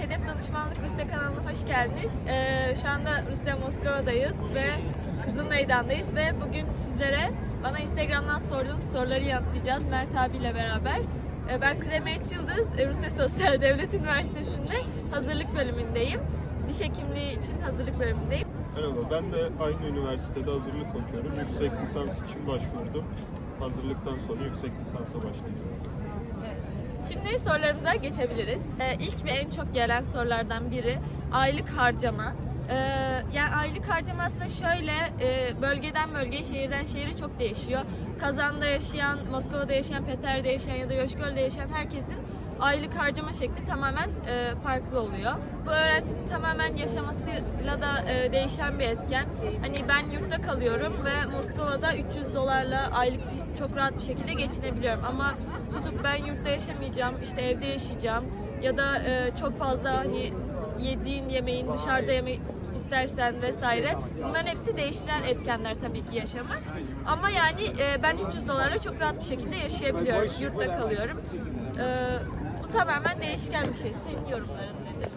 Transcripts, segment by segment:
Hedef Danışmanlık Rusya kanalına hoş geldiniz. Ee, şu anda Rusya Moskova'dayız ve Kızıl Meydan'dayız ve bugün sizlere bana Instagram'dan sorduğunuz soruları yanıtlayacağız Mert abiyle beraber. Ee, ben Meriç Yıldız, e, Rusya Sosyal Devlet Üniversitesi'nde hazırlık bölümündeyim. Diş hekimliği için hazırlık bölümündeyim. Merhaba, ben de aynı üniversitede hazırlık okuyorum. Yüksek lisans için başvurdum. Hazırlıktan sonra yüksek lisansa başlayacağım. Şimdi sorularımıza geçebiliriz. Ee, ilk ve en çok gelen sorulardan biri aylık harcama. Ee, yani aylık harcama aslında şöyle e, bölgeden bölgeye, şehirden şehire çok değişiyor. Kazan'da yaşayan, Moskova'da yaşayan, Peter'de yaşayan ya da Yoşgöl'de yaşayan herkesin aylık harcama şekli tamamen e, farklı oluyor. Bu öğrencinin tamamen yaşamasıyla da e, değişen bir etken. Hani ben yurtta kalıyorum ve Moskova'da 300 dolarla aylık çok rahat bir şekilde geçinebiliyorum. Ama tutup ben yurtta yaşamayacağım, işte evde yaşayacağım ya da e, çok fazla hani yediğin yemeğin dışarıda yemek istersen vesaire. Bunların hepsi değiştiren etkenler tabii ki yaşamı. Ama yani e, ben 300 dolarla çok rahat bir şekilde yaşayabiliyorum. Yurtta kalıyorum. E, bu tamamen değişken bir şey. Senin yorumların nedir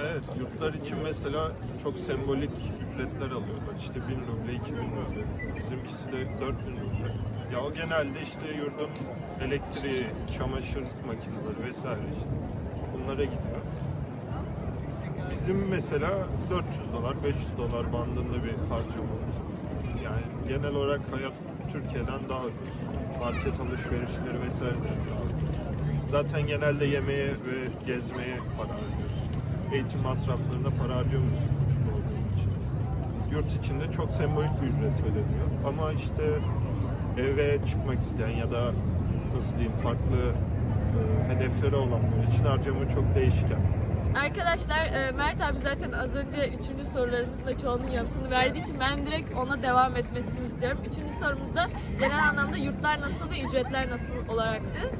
Evet, yurtlar için mesela çok sembolik ücretler alıyorlar. İşte 1000 ruble, 2000 ruble. Bizimkisi de 4000 ruble. Ya o genelde işte yurdun elektriği, çamaşır makineleri vesaire işte bunlara gidiyor. Bizim mesela 400 dolar, 500 dolar bandında bir harcamamız. Yani genel olarak hayat Türkiye'den daha ucuz. Market alışverişleri vesaire. Zaten genelde yemeğe ve gezmeye para harcıyoruz. Eğitim masraflarına para olduğun için. Yurt içinde çok sembolik bir ücret ödeniyor. Ama işte eve çıkmak isteyen ya da nasıl diyeyim farklı e, hedefleri olanlar için harcama çok değişken. Arkadaşlar e, Mert abi zaten az önce üçüncü sorularımızın da çoğunun yanıtını verdiği için ben direkt ona devam etmesini istiyorum. Üçüncü sorumuzda genel anlamda yurtlar nasıl ve ücretler nasıl olaraktı.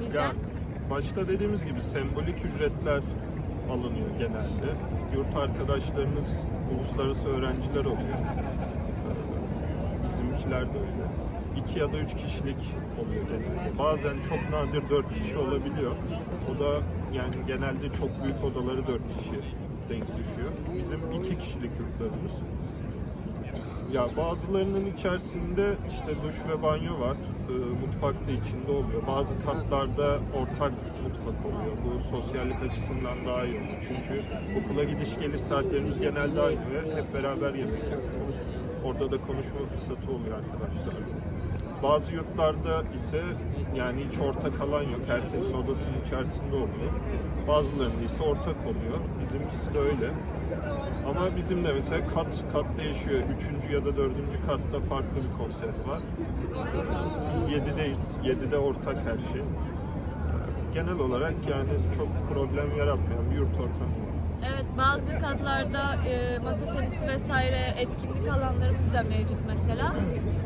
O yüzden Ya başta dediğimiz gibi sembolik ücretler alınıyor genelde. Yurt arkadaşlarınız uluslararası öğrenciler oluyor. Bizimkiler de öyle. İki ya da üç kişilik oluyor genelde. Bazen çok nadir dört kişi olabiliyor. O da yani genelde çok büyük odaları dört kişi denk düşüyor. Bizim iki kişilik yurtlarımız. Ya bazılarının içerisinde işte duş ve banyo var. Ee, mutfak da içinde oluyor. Bazı katlarda ortak mutfak oluyor. Bu sosyallik açısından daha iyi oluyor. Çünkü okula gidiş geliş saatlerimiz genelde aynı ve hep beraber yemek yapıyoruz. Orada da konuşma fırsatı oluyor arkadaşlarla. Bazı yurtlarda ise yani hiç ortak alan yok. Herkesin odasının içerisinde oluyor. Bazılarında ise ortak oluyor. Bizimkisi de öyle. Ama bizim de mesela kat kat değişiyor. Üçüncü ya da dördüncü katta farklı bir konsept var. Biz yedideyiz. Yedide ortak her şey. Genel olarak yani çok problem yaratmayan bir yurt ortamı. evet bazı katlarda e, masa tenisi vesaire etkinlik alanlarımız da mevcut mesela.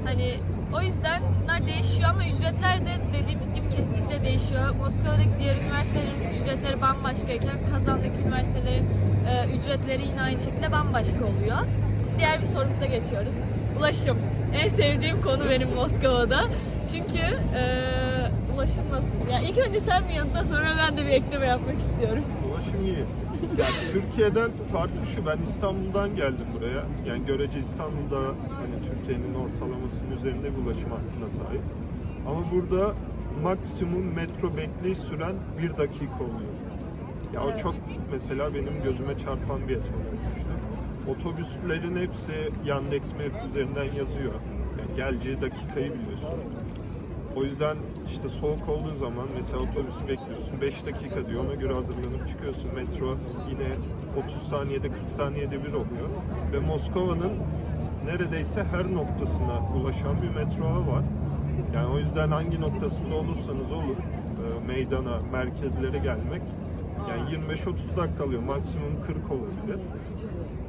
Hani o yüzden bunlar değişiyor ama ücretler de dediğimiz gibi kesinlikle değişiyor. Moskova'daki diğer üniversitelerin ücretleri bambaşkayken Kazan'daki üniversitelerin e, ücretleri yine aynı şekilde bambaşka oluyor. Diğer bir sorumuza geçiyoruz. Ulaşım. En sevdiğim konu benim Moskova'da. Çünkü e, ulaşım nasıl? Ya ilk önce sen bir yanıtla sonra ben de bir ekleme yapmak istiyorum. Ulaşım iyi. Yani Türkiye'den farklı şu, ben İstanbul'dan geldim buraya. Yani görece İstanbul'da hani Türkiye'nin ortalamasının üzerinde bir ulaşım hattına sahip. Ama burada maksimum metro bekleyiş süren bir dakika oluyor. Ya o çok mesela benim gözüme çarpan bir etken olmuştu. Otobüslerin hepsi Yandex Maps üzerinden yazıyor. Yani geleceği dakikayı biliyorsun. O yüzden işte soğuk olduğu zaman mesela otobüsü bekliyorsun 5 dakika diyor ona göre hazırlanıp çıkıyorsun. Metro yine 30 saniyede 40 saniyede bir oluyor. Ve Moskova'nın neredeyse her noktasına ulaşan bir metro var. Yani o yüzden hangi noktasında olursanız olur e, meydana, merkezlere gelmek yani 25-30 dakika alıyor. Maksimum 40 olabilir.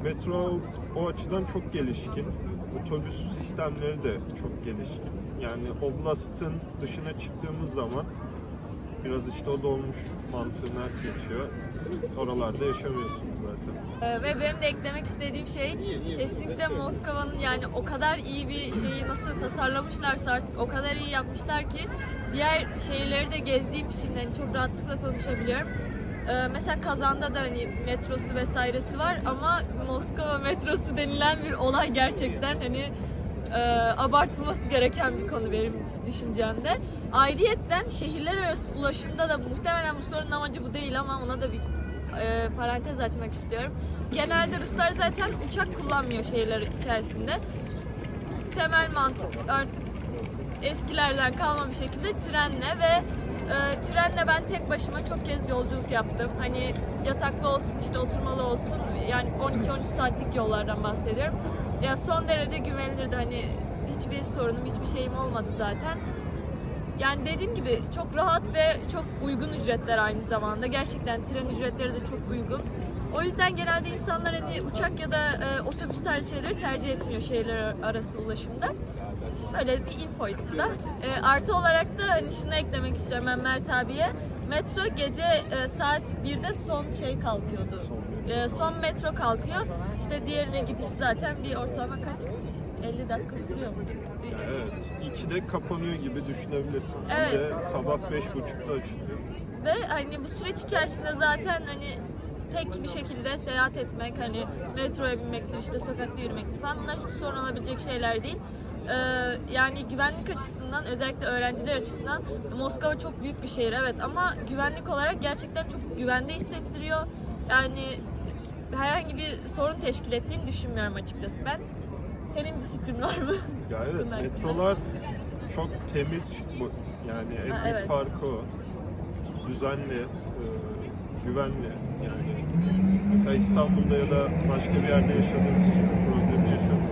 Metro o açıdan çok gelişkin. Otobüs sistemleri de çok gelişkin. Yani oblastın dışına çıktığımız zaman biraz işte o dolmuş mantığına geçiyor. Oralarda yaşamıyorsunuz zaten. Ee, ve benim de eklemek istediğim şey kesinlikle Moskova'nın yani o kadar iyi bir şeyi nasıl tasarlamışlarsa artık o kadar iyi yapmışlar ki diğer şehirleri de gezdiğim için hani çok rahatlıkla konuşabiliyorum. Ee, mesela Kazan'da da hani metrosu vesairesi var ama Moskova metrosu denilen bir olay gerçekten hani e, abartılması gereken bir konu benim düşüncemde. Ayrıyetten şehirler arası ulaşımda da muhtemelen bu sorunun amacı bu değil ama ona da bir e, parantez açmak istiyorum. Genelde Ruslar zaten uçak kullanmıyor şehirler içerisinde. Temel mantık artık eskilerden kalma bir şekilde trenle ve e, trenle ben tek başıma çok kez yolculuk yaptım. Hani yataklı olsun işte oturmalı olsun yani 12-13 saatlik yollardan bahsediyorum. Ya son derece güvenilirdi hani hiçbir sorunum hiçbir şeyim olmadı zaten. Yani dediğim gibi çok rahat ve çok uygun ücretler aynı zamanda. Gerçekten tren ücretleri de çok uygun. O yüzden genelde insanlar hani uçak ya da e, otobüs tarzı şeyleri tercih etmiyor şehirler arası ulaşımda. Böyle bir infoydu da. E, artı olarak da hani şunu eklemek istiyorum ben Mert abiye. Metro gece e, saat 1'de son şey kalkıyordu. E, son metro kalkıyor. İşte diğerine gidiş zaten bir ortalama kaç? 50 dakika sürüyor mu? Evet. 2'de kapanıyor gibi düşünebilirsiniz. Evet. Bir de sabah 5.30'da açılıyor. Ve hani bu süreç içerisinde zaten hani tek bir şekilde seyahat etmek, hani metroya binmektir, işte sokakta yürümektir falan bunlar hiç sorun olabilecek şeyler değil. Ee, yani güvenlik açısından, özellikle öğrenciler açısından Moskova çok büyük bir şehir evet ama güvenlik olarak gerçekten çok güvende hissettiriyor. Yani herhangi bir sorun teşkil ettiğini düşünmüyorum açıkçası ben. Senin bir fikrin var mı? Ya evet metrolar çok temiz bu yani en Ha, büyük evet. farkı o. Düzenli, e, güvenli yani. Mesela İstanbul'da ya da başka bir yerde yaşadığımız hiçbir problemi yaşamıyoruz.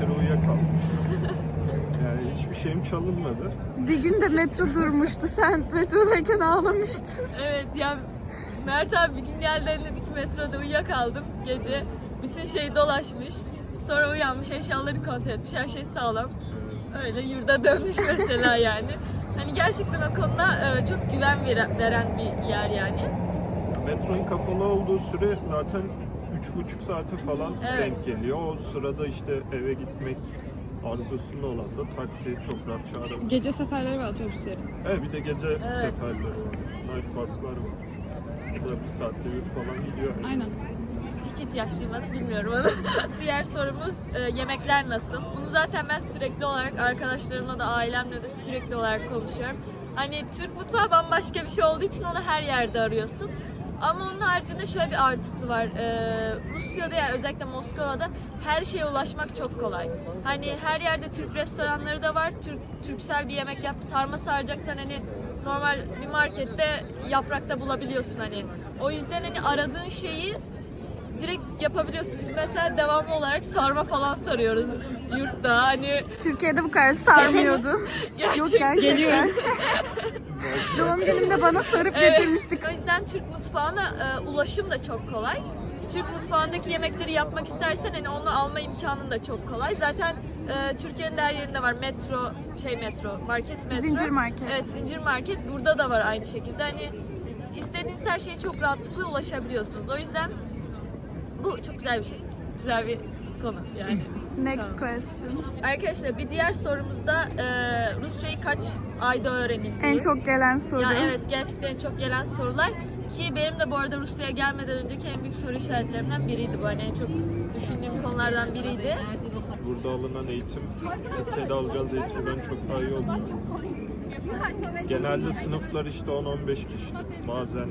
Kere uyuyakalmıştım. yani hiçbir şeyim çalınmadı. Bir gün de metro durmuştu. Sen metrodayken ağlamıştın. Evet ya Mert abi bir gün geldi dedi ki metroda uyuyakaldım gece. Bütün şey dolaşmış. Sonra uyanmış eşyaları kontrol etmiş. Her şey sağlam. Öyle yurda dönmüş mesela yani. Hani gerçekten o konuda e, çok güven veren, veren bir yer yani. Metronun kapalı olduğu süre zaten üç buçuk saate falan Evet. denk geliyor. O sırada işte eve gitmek arzusunda olan da taksi çok rahat çağırabilir. Gece seferleri ve otobüsleri. Evet bir de gece seferleri var. Night buslar var. Bu da bir saatte bir falan gidiyor. Aynen. Hiç ihtiyaç duymadım bilmiyorum onu. Diğer sorumuz e, yemekler nasıl? Bunu zaten ben sürekli olarak arkadaşlarımla da ailemle de sürekli olarak konuşuyorum. Hani Türk mutfağı bambaşka bir şey olduğu için onu her yerde arıyorsun. Ama onun haricinde şöyle bir artısı var. Ee, Rusya'da yani özellikle Moskova'da her şeye ulaşmak çok kolay. Hani her yerde Türk restoranları da var. Türk Türksel bir yemek yap, sarma saracaksan hani normal bir markette yaprakta bulabiliyorsun hani. O yüzden hani aradığın şeyi direkt yapabiliyorsun. Biz mesela devamlı olarak sarma falan sarıyoruz yurtta. Hani Türkiye'de bu kadar sarmıyordu. Yok gerçekten. gerçekten. Doğum günümde bana sarıp Evet. getirmiştik. O yüzden Türk mutfağına e, ulaşım da çok kolay. Türk mutfağındaki yemekleri yapmak istersen hani onu alma imkanın da çok kolay. Zaten e, Türkiye'nin her yerinde var. Metro, şey metro, market metro. Zincir market. Evet, zincir market. Burada da var aynı şekilde. Hani istediğiniz her şeye çok rahatlıkla ulaşabiliyorsunuz. O yüzden bu çok güzel bir şey. Güzel bir konu yani. Next Tamam. question. Arkadaşlar bir diğer sorumuzda e, Rusçayı kaç ayda öğrenildiği. En çok gelen soru. Ya evet gerçekten en çok gelen sorular ki benim de bu arada Rusya'ya gelmeden önceki en büyük soru işaretlerimden biriydi bu. Hani en çok düşündüğüm konulardan biriydi. Burada alınan eğitim Türkiye'de alacağınız eğitimden çok daha iyi oluyor. Genelde sınıflar işte 10-15 kişilik. Bazen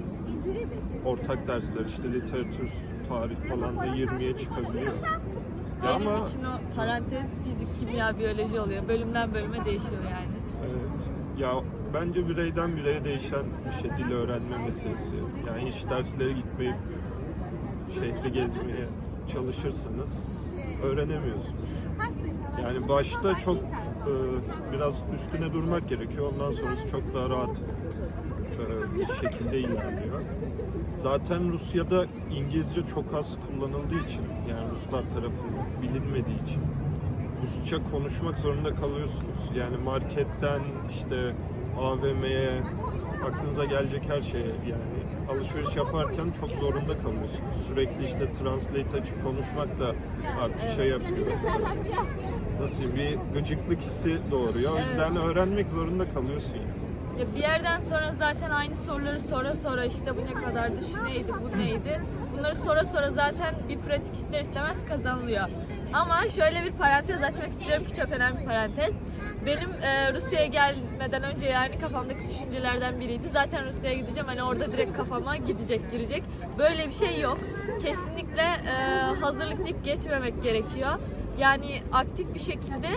ortak dersler işte literatür, tarih falan da 20'ye çıkabiliyor. Ya Benim ama için o parantez fizik, kimya, biyoloji oluyor. Bölümden bölüme değişiyor yani. Evet. Ya bence bireyden bireye değişen bir şey dil öğrenme meselesi. Yani hiç derslere gitmeyip şehri gezmeye çalışırsanız öğrenemiyorsunuz. Yani başta çok e, biraz üstüne durmak gerekiyor. Ondan sonrası çok daha rahat e, bir şekilde ilerliyor. Zaten Rusya'da İngilizce çok az kullanıldığı için yani Ruslar tarafından bilinmediği için Rusça konuşmak zorunda kalıyorsunuz. Yani marketten işte AVM'ye aklınıza gelecek her şeye yani alışveriş yaparken çok zorunda kalıyorsunuz. Sürekli işte translate açıp konuşmak da artık şey yapıyor. Nasıl bir gıcıklık hissi doğuruyor. O yüzden öğrenmek zorunda kalıyorsun yani. Ya bir yerden sonra zaten aynı soruları sora sora işte bu ne kadardı, şu neydi, bu neydi. Bunları sora sora zaten bir pratik ister istemez kazanılıyor. Ama şöyle bir parantez açmak istiyorum ki çok önemli bir parantez. Benim e, Rusya'ya gelmeden önce yani kafamdaki düşüncelerden biriydi. Zaten Rusya'ya gideceğim hani orada direkt kafama gidecek girecek. Böyle bir şey yok. Kesinlikle e, hazırlık deyip geçmemek gerekiyor. Yani aktif bir şekilde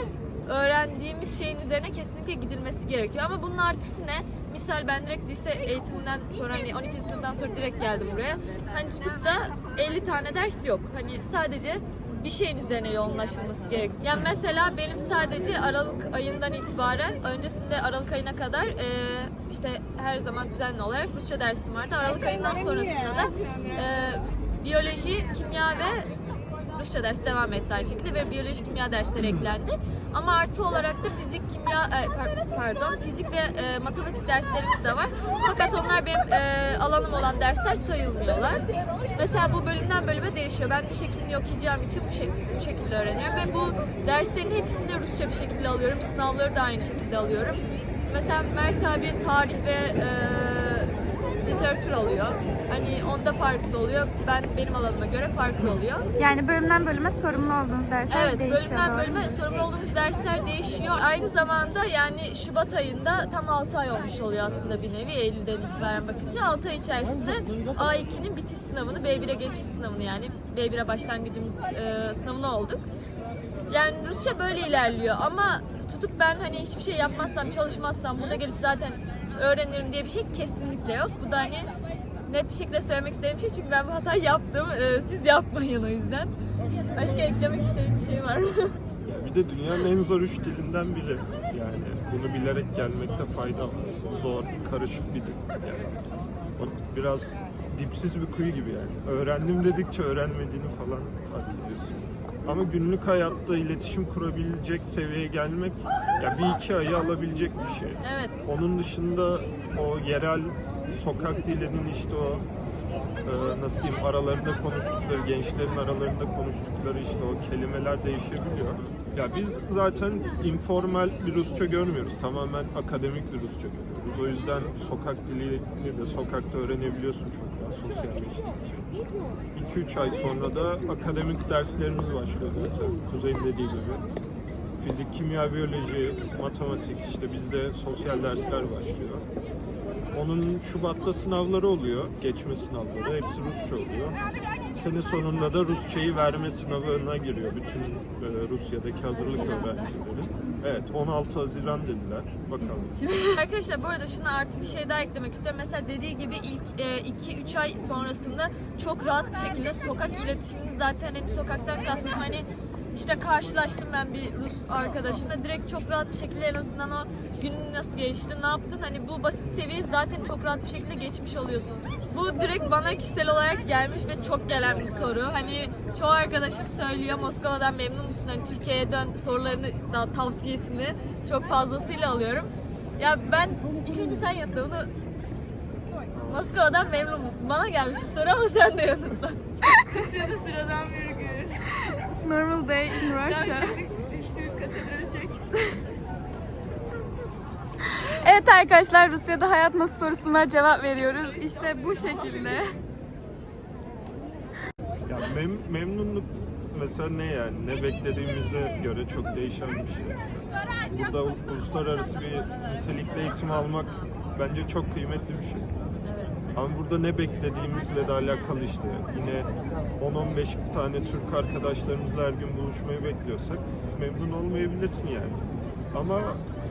öğrendiğimiz şeyin üzerine kesinlikle gidilmesi gerekiyor. Ama bunun artısı ne? Misal ben direkt lise eğitiminden sonra hani 12. sınıftan sonra direkt geldim buraya. Hani tutup da 50 tane ders yok. Hani sadece bir şeyin üzerine yoğunlaşılması gerek. Yani mesela benim sadece Aralık ayından itibaren öncesinde Aralık ayına kadar e, işte her zaman düzenli olarak Rusça dersim vardı. Aralık ayından sonrasında da e, biyoloji, kimya ve Rusça dersi devam etti aynı şekilde ve biyoloji kimya dersleri eklendi. Ama artı olarak da fizik, kimya, e, par- pardon, fizik ve e, matematik derslerimiz de var. Fakat onlar benim e, alanım olan dersler sayılmıyorlar. Mesela bu bölümden bölüme değişiyor. Ben diş hekimliği okuyacağım için bu, şek- bu şekilde öğreniyorum ve bu derslerin hepsini Rusça bir şekilde alıyorum. Sınavları da aynı şekilde alıyorum. Mesela Mert abi tarih ve e, literatür alıyor. Hani onda farklı oluyor. Ben benim alanıma göre farklı oluyor. Yani bölümden bölüme sorumlu olduğunuz dersler Evet, değişiyor. bölümden doğru mu? bölüme sorumlu olduğumuz dersler değişiyor. Aynı zamanda yani Şubat ayında tam 6 ay olmuş oluyor aslında bir nevi Eylül'den itibaren bakınca. 6 ay içerisinde A2'nin bitiş sınavını, B1'e geçiş sınavını yani B1'e başlangıcımız e, sınavına olduk. Yani Rusça böyle ilerliyor ama tutup ben hani hiçbir şey yapmazsam, çalışmazsam, burada gelip zaten öğrenirim diye bir şey kesinlikle yok. Bu da hani net bir şekilde söylemek istediğim şey çünkü ben bu hatayı yaptım. Ee, siz yapmayın o yüzden. Başka eklemek istediğim bir şey var mı? Bir de dünyanın en zor üç dilinden biri. Yani bunu bilerek gelmekte fayda var. Zor, karışık bir dil. Yani biraz dipsiz bir kuyu gibi yani. Öğrendim dedikçe öğrenmediğini falan fark ediyorsun. Ama günlük hayatta iletişim kurabilecek seviyeye gelmek ya bir iki ayı alabilecek bir şey. evet. Onun dışında o yerel sokak dilinin işte o e, nasıl diyeyim aralarında konuştukları, gençlerin aralarında konuştukları işte o kelimeler değişebiliyor. Ya biz zaten informal bir Rusça görmüyoruz. Tamamen akademik bir Rusça görüyoruz. O yüzden sokak dilini de sokakta öğrenebiliyorsun çok rahat sosyalleştikçe. 2-3 ay sonra da akademik derslerimiz başlıyor zaten. Kuzey'in dediği gibi. Fizik, kimya, biyoloji, matematik işte bizde sosyal dersler başlıyor. Onun Şubat'ta sınavları oluyor, geçme sınavları. Hepsi Rusça oluyor. Sene sonunda da Rusçayı verme sınavına giriyor bütün e, Rusya'daki hazırlık öğrencileri. Evet, 16 Haziran dediler. Bakalım. Arkadaşlar bu arada şuna artı bir şey daha eklemek istiyorum. Mesela dediği gibi ilk 2-3 ay sonrasında çok rahat bir şekilde sokak iletişimini zaten hani sokaktan kastım hani işte karşılaştım ben bir Rus arkadaşımla direkt çok rahat bir şekilde en azından o günün nasıl geçti, ne yaptın hani bu basit seviye zaten çok rahat bir şekilde geçmiş oluyorsunuz. Bu direkt bana kişisel olarak gelmiş ve çok gelen bir soru. Hani çoğu arkadaşım söylüyor Moskova'dan memnun musun? Hani Türkiye'ye dön sorularını daha tavsiyesini çok fazlasıyla alıyorum. Ya ben ilk önce sen yanıtla bunu Moskova'dan memnun musun? Bana gelmiş bir soru ama sen de yanıtla. Rusya'da sıradan bir gün. Normal day in Ya Russia. şimdi düştüğü katedrali çek. Evet arkadaşlar Rusya'da hayat nasıl sorusuna cevap veriyoruz. İşte bu şekilde. Ya mem- memnunluk mesela ne yani? Ne beklediğimize göre çok değişen bir şey. Burada uluslararası bir nitelikli eğitim almak bence çok kıymetli bir şey. Ama burada ne beklediğimizle de alakalı işte. Yine 10-15 tane Türk arkadaşlarımızla her gün buluşmayı bekliyorsak memnun olmayabilirsin yani. Ama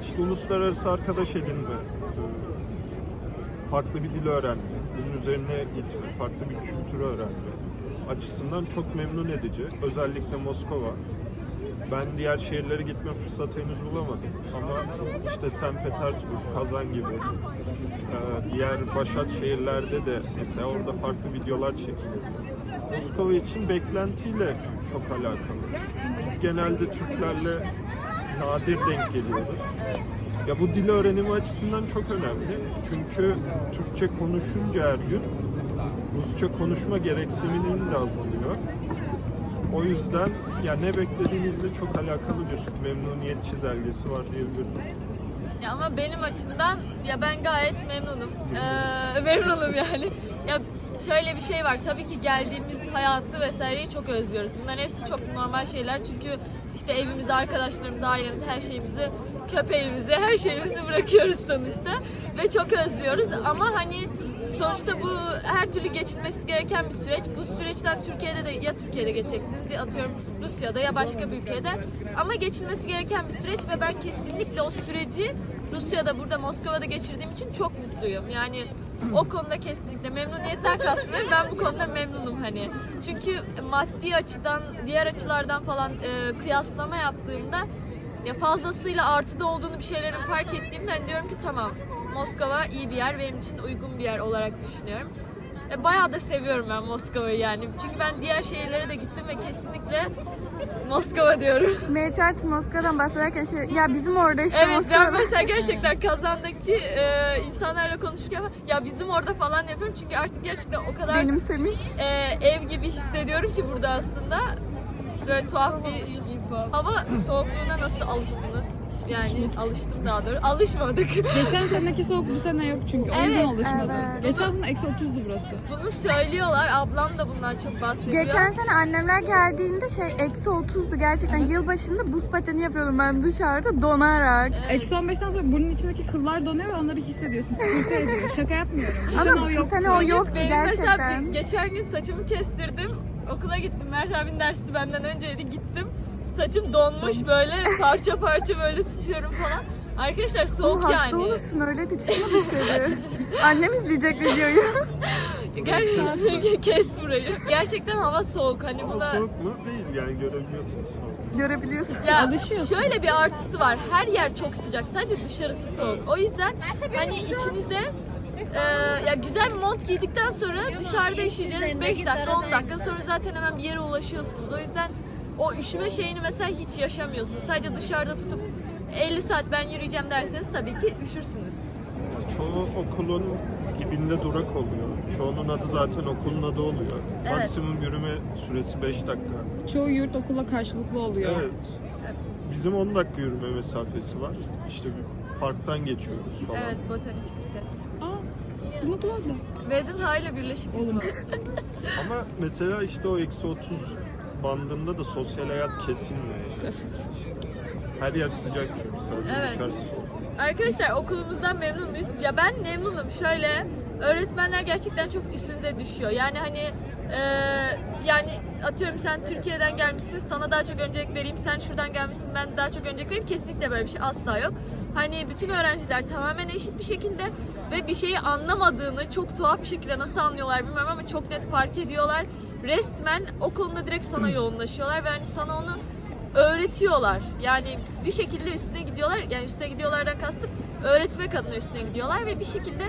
işte uluslararası arkadaş edinme, farklı bir dil öğrenme, bunun üzerine gitme, farklı bir kültürü öğrenme açısından çok memnun edici. Özellikle Moskova. Ben diğer şehirlere gitme fırsatı henüz bulamadım. Ama işte St. Petersburg, Kazan gibi e, diğer başat şehirlerde de mesela orada farklı videolar çekiliyor. Moskova için beklentiyle çok alakalı. Biz genelde Türklerle nadir denk geliyoruz. Ya bu dil öğrenimi açısından çok önemli. Çünkü Türkçe konuşunca her gün Rusça konuşma gereksiniminin de azalıyor. O yüzden ya ne beklediğimizle çok alakalı bir memnuniyet çizelgesi var diyebilirim. Ya ama benim açımdan ya ben gayet memnunum. Ee, memnunum yani. Ya şöyle bir şey var. Tabii ki geldiğimiz hayatı vesaireyi çok özlüyoruz. Bunların hepsi çok normal şeyler. Çünkü işte evimizi, arkadaşlarımızı, ailemizi, her şeyimizi, köpeğimizi, her şeyimizi bırakıyoruz sonuçta. Ve çok özlüyoruz. Ama hani sonuçta bu her türlü geçilmesi gereken bir süreç. Bu süreçten Türkiye'de de ya Türkiye'de geçeceksiniz ya atıyorum Rusya'da ya başka bir ülkede. Ama geçilmesi gereken bir süreç ve ben kesinlikle o süreci Rusya'da burada Moskova'da geçirdiğim için çok mutluyum. Yani o konuda kesinlikle memnuniyetten kastım. Ben bu konuda memnunum hani. Çünkü maddi açıdan, diğer açılardan falan e, kıyaslama yaptığımda ya fazlasıyla artıda olduğunu bir şeylerin fark ettiğimde hani diyorum ki tamam Moskova iyi bir yer, benim için uygun bir yer olarak düşünüyorum. E, bayağı da seviyorum ben Moskova'yı yani. Çünkü ben diğer şehirlere de gittim ve kesinlikle Moskova diyorum. Meriç artık Moskova'dan bahsederken şey, ya bizim orada işte Evet ben Moskova'da. mesela gerçekten Kazan'daki e, insanlarla konuşurken ya bizim orada falan yapıyorum çünkü artık gerçekten o kadar benimsemiş. e, ev gibi hissediyorum ki burada aslında. Böyle tuhaf bir. Hava soğukluğuna nasıl alıştınız? Yani alıştım daha doğrusu. Alışmadık. Geçen seneki soğuk bu sene yok çünkü. O yüzden Evet, alışmadım. evet. Geçen sene eksi 30'du burası. Bunu söylüyorlar. Ablam da bundan çok bahsediyor. Geçen sene annemler geldiğinde şey eksi 30'du gerçekten. Yılbaşında buz pateni yapıyordum ben dışarıda donarak. Eksi 15'ten sonra burnun içindeki kıllar donuyor ve onları hissediyorsun. Ediyor. Şaka yapmıyorum. Bu sene Ama o bu yoktu. sene o yoktu Benim mesela gerçekten. bir- geçen gün saçımı kestirdim. Okula gittim. Mert abinin dersi benden önceydi. Gittim. Saçım donmuş böyle parça parça böyle tutuyorum falan. Arkadaşlar soğuk Oğlum hasta yani. olursun öyle de çıkma dışarı. Annem izleyecek videoyu. Gerçekten kes burayı. Gerçekten hava soğuk. Hani Ama buna soğuk mu? Değil yani görebiliyorsunuz. Görebiliyorsun. Ya Alışıyorsun. şöyle bir artısı var. Her yer çok sıcak. Sadece dışarısı soğuk. O yüzden hani içinize e, ya güzel bir mont giydikten sonra dışarıda üşüyeceğiniz 5 dakika 10 dakika sonra zaten hemen bir yere ulaşıyorsunuz. O yüzden o üşüme şeyini mesela hiç yaşamıyorsunuz. Sadece dışarıda tutup 50 saat ben yürüyeceğim derseniz tabii ki üşürsünüz. Çoğu okulun dibinde durak oluyor. Çoğunun adı zaten okulun adı oluyor. Evet. Maksimum yürüme süresi 5 dakika. Çoğu yurt okula karşılıklı oluyor. Evet. Bizim 10 dakika yürüme mesafesi var. İşte bir parktan geçiyoruz falan. Evet botanik lise. Aa, sizin okul orada. Wedenha ile birleşik Oğlum. Ama mesela işte o eksi 30 bandında da sosyal hayat kesilmiyor. Her yer sıcak çünkü sadece Evet. dışarısı soğuk. Arkadaşlar okulumuzdan memnun muyuz? Ya ben memnunum. Şöyle öğretmenler gerçekten çok üstünüze düşüyor. Yani hani e, yani atıyorum sen Türkiye'den gelmişsin sana daha çok öncelik vereyim. Sen şuradan gelmişsin ben daha çok öncelik vereyim. Kesinlikle böyle bir şey asla yok. Hani bütün öğrenciler tamamen eşit bir şekilde ve bir şeyi anlamadığını çok tuhaf bir şekilde nasıl anlıyorlar bilmiyorum ama çok net fark ediyorlar. Resmen o konuda direkt sana yoğunlaşıyorlar ve hani sana onu öğretiyorlar. Yani bir şekilde üstüne gidiyorlar. Yani üstüne gidiyorlardan kastım öğretmek adına üstüne gidiyorlar ve bir şekilde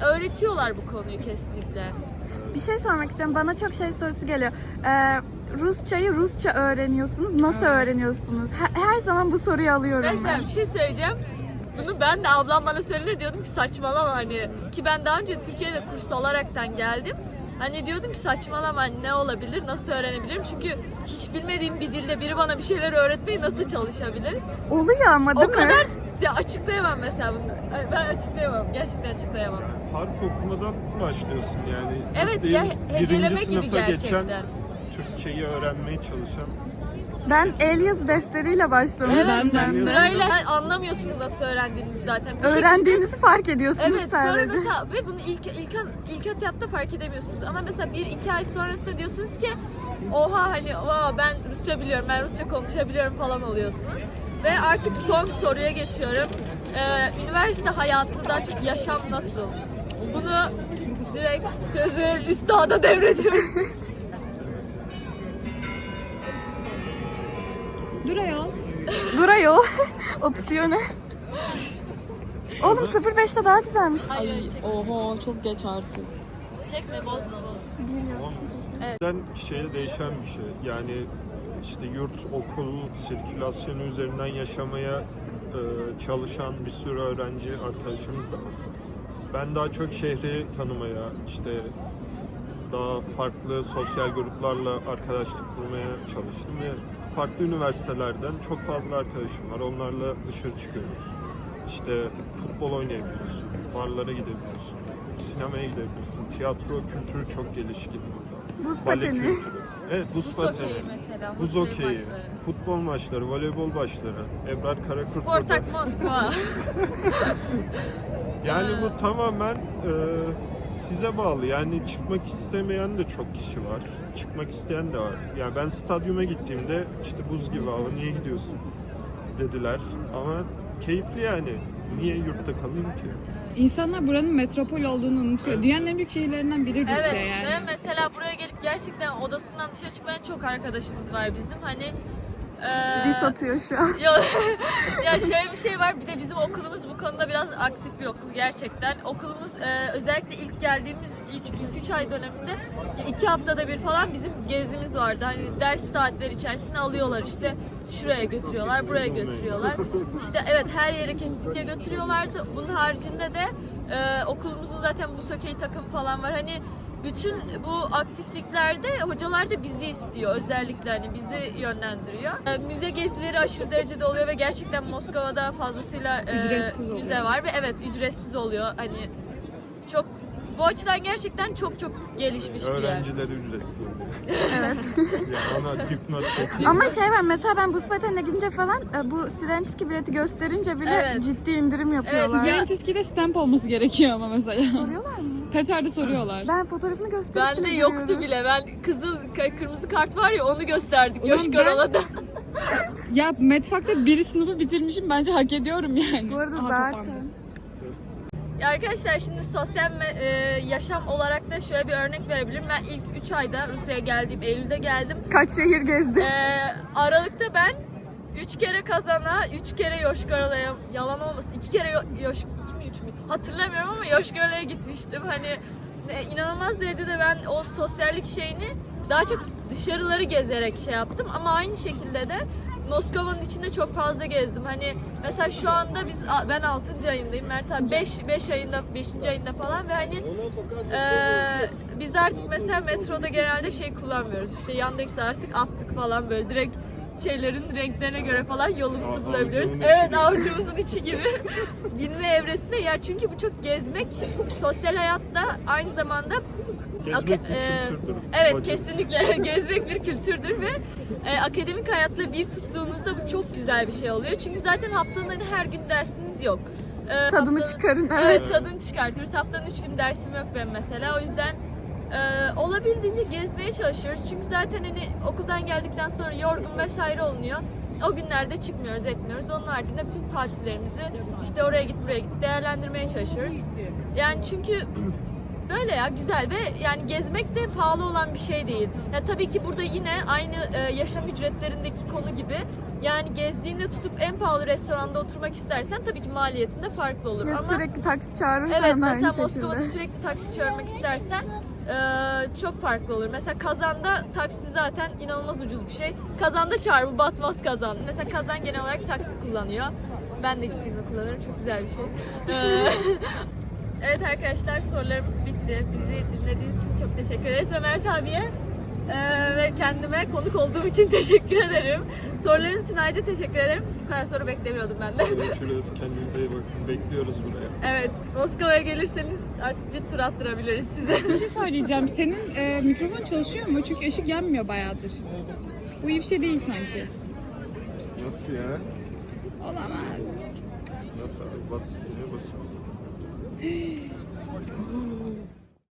öğretiyorlar bu konuyu kesinlikle. Bir şey sormak istiyorum. Bana çok şey sorusu geliyor. Ee, Rusçayı Rusça öğreniyorsunuz. Nasıl öğreniyorsunuz? Her, her zaman bu soruyu alıyorum Mesela ben. bir şey söyleyeceğim. Bunu ben de ablam bana söyledi diyordum ki saçmalama hani ki ben daha önce Türkiye'de kurs olaraktan geldim. Hani diyordum ki saçmalama ne olabilir, nasıl öğrenebilirim? Çünkü hiç bilmediğim bir dilde biri bana bir şeyler öğretmeyi nasıl çalışabilir? Oluyor ama değil O mi? kadar ya açıklayamam mesela bunu. Ben açıklayamam. Gerçekten açıklayamam. Harf okumadan başlıyorsun yani. Evet ya heceleme birinci gibi gerçekten. Türkçeyi öğrenmeye çalışan Ben el yazı defteriyle başlamıştım. Evet, ben de. sırayla Ben anlamıyorsunuz nasıl öğrendiğinizi zaten. Bir Öğrendiğinizi fark ediyorsunuz Evet sonra sadece. mesela ve bunu ilk ilk ilk etapta fark edemiyorsunuz ama mesela bir iki ay sonrasında diyorsunuz ki oha hani oha ben Rusça biliyorum ben Rusça konuşabiliyorum falan oluyorsunuz ve artık son soruya geçiyorum ee, üniversite hayatı daha çok yaşam nasıl bunu direkt sözü üstada devrediyorum Dur ayol. Dur ayol. Opsiyonu. Oğlum 05'te daha güzelmiş. Hayır, Oho çok geç artık. çekme bozma bozma Ben şeye değişen bir şey. Yani işte yurt, okul, sirkülasyonu üzerinden yaşamaya e, çalışan bir sürü öğrenci arkadaşımız da var. Ben daha çok şehri tanımaya, işte daha farklı sosyal gruplarla arkadaşlık kurmaya çalıştım ve farklı üniversitelerden çok fazla arkadaşım var. Onlarla dışarı çıkıyoruz. işte futbol oynayabiliyorsun, barlara gidebiliyorsun, sinemaya gidebilirsin. Tiyatro kültürü çok gelişkin burada. Buz Bale pateni. kültürü. Evet, buz, Buz pateni. okeyi mesela. Buz okeyi, maçları. futbol maçları, voleybol maçları. Ebrar Karakurt burada. Sportak Moskova. Yani bu tamamen e, size bağlı. Yani çıkmak istemeyen de çok kişi var. Çıkmak isteyen de var. Yani ben stadyuma gittiğimde işte buz gibi hava niye gidiyorsun dediler. Ama keyifli yani. Niye yurtta kalayım ki? İnsanlar buranın metropol olduğunu unutuyor. Dünyanın en büyük şehirlerinden biri Rusya evet yani. ve mesela buraya gelip gerçekten odasından dışarı çıkmayan çok arkadaşımız var bizim. Hani eee, Dis atıyor şu an. Yo, ya şöyle bir şey var bir de bizim okulumuz bu konuda biraz aktif bir okul gerçekten. Okulumuz e, özellikle ilk geldiğimiz ilk, ilk üç ay döneminde iki haftada bir falan bizim gezimiz vardı. Hani ders saatleri içerisinde alıyorlar işte şuraya götürüyorlar, buraya götürüyorlar. İşte evet her yere kesinlikle götürüyorlardı. Bunun haricinde de e, okulumuzun zaten bu sökey takım falan var. Hani bütün bu aktifliklerde hocalar da bizi istiyor. Özellikle hani bizi yönlendiriyor. E, müze gezileri aşırı derecede oluyor ve gerçekten Moskova'da fazlasıyla e, Ücretsiz oluyor. müze var ve evet ücretsiz oluyor. Hani çok bu açıdan gerçekten çok çok gelişmiş bir yer. Öğrencileri ücretsiz oluyor. Evet. Yani ona dipnot Ama şey var mesela ben buz patenine gidince falan e, bu Studentski bileti gösterince bile Evet. ciddi indirim yapıyorlar. Evet, Gençiski'de stamp olması gerekiyor ama mesela. Soruyorlar mı? Katar'da soruyorlar. Ben fotoğrafını gösterip Bende yoktu bile. Ben kızıl kırmızı kart var ya onu gösterdik Ulan Yoş ben- Korola'da. Ya Medfak'ta bir sınıfı bitirmişim bence hak ediyorum yani. Bu arada Aha, zaten. kapandı. Ya arkadaşlar şimdi sosyal me- e, yaşam olarak da şöyle bir örnek verebilirim. Ben ilk 3 ayda Rusya'ya geldim, Eylül'de geldim. Kaç şehir gezdi. E, Aralık'ta ben 3 kere Kazan'a, 3 kere Yoşkorola'ya, yalan olmasın 2 kere Yo- Yoş, 2 mi 3 mü? Hatırlamıyorum ama Yoşkorola'ya gitmiştim. Hani e, inanılmaz derecede ben o sosyallik şeyini daha çok dışarıları gezerek şey yaptım ama aynı şekilde de Moskova'nın içinde çok fazla gezdim. Hani mesela şu anda biz ben 6. ayındayım. Mert abi 5 5 ayında 5. ayında falan ve hani eee, biz artık mesela metroda genelde şey kullanmıyoruz. İşte Yandex'i artık attık falan böyle direkt şeylerin renklerine göre falan yolumuzu avucumun Evet avucumuzun içi gibi. Binme evresinde ya çünkü bu çok gezmek sosyal hayatta aynı zamanda gezmek bir e, kültürdür. Evet Bacım. kesinlikle gezmek bir kültürdür ve e, akademik hayatla bir tuttuğunuzda bu çok güzel bir şey oluyor. Çünkü zaten haftanın hani her gün dersiniz yok. E, Tadını haftanın- çıkarın Evet, evet. tadını çıkartıyoruz. Haftanın 3 gün dersim yok benim mesela. O yüzden e, olabildiğince gezmeye çalışıyoruz. Çünkü zaten hani okuldan geldikten sonra yorgun vesaire olunuyor. O günlerde çıkmıyoruz, etmiyoruz. Onun haricinde bütün tatillerimizi işte oraya git buraya git değerlendirmeye çalışıyoruz. Yani çünkü Öyle ya güzel ve yani gezmek de pahalı olan bir şey değil. Ya tabii ki burada yine aynı e, yaşam ücretlerindeki konu gibi yani gezdiğinde tutup en pahalı restoranda oturmak istersen tabii ki maliyetinde farklı olur. Ya Ama sürekli taksi çağırırsan evet aynı mesela şekilde. Moskova'da sürekli taksi çağırmak istersen e, çok farklı olur. Mesela Kazan'da taksi zaten inanılmaz ucuz bir şey. Kazan'da çağır bu batmaz Kazan. Mesela Kazan genel olarak taksi kullanıyor. Ben de gittiğimde kullanıyorum. Çok güzel bir şey. E, Evet arkadaşlar sorularımız bitti. Bizi dinlediğiniz için çok teşekkür ederiz. Ve Mert abiye e, ve kendime konuk olduğum için teşekkür ederim. Sorularınız için ayrıca teşekkür ederim. Bu kadar soru beklemiyordum ben de. Görüşürüz. Kendinize iyi bakın. Bekliyoruz buraya. evet, Moskova'ya gelirseniz artık bir tur attırabiliriz size. Bir şey söyleyeceğim. Senin e, mikrofon çalışıyor mu? Çünkü ışık yanmıyor bayağıdır. Bu iyi bir şey değil sanki. Nasıl ya? Olamaz. Nasıl abi? Zulu. Hum.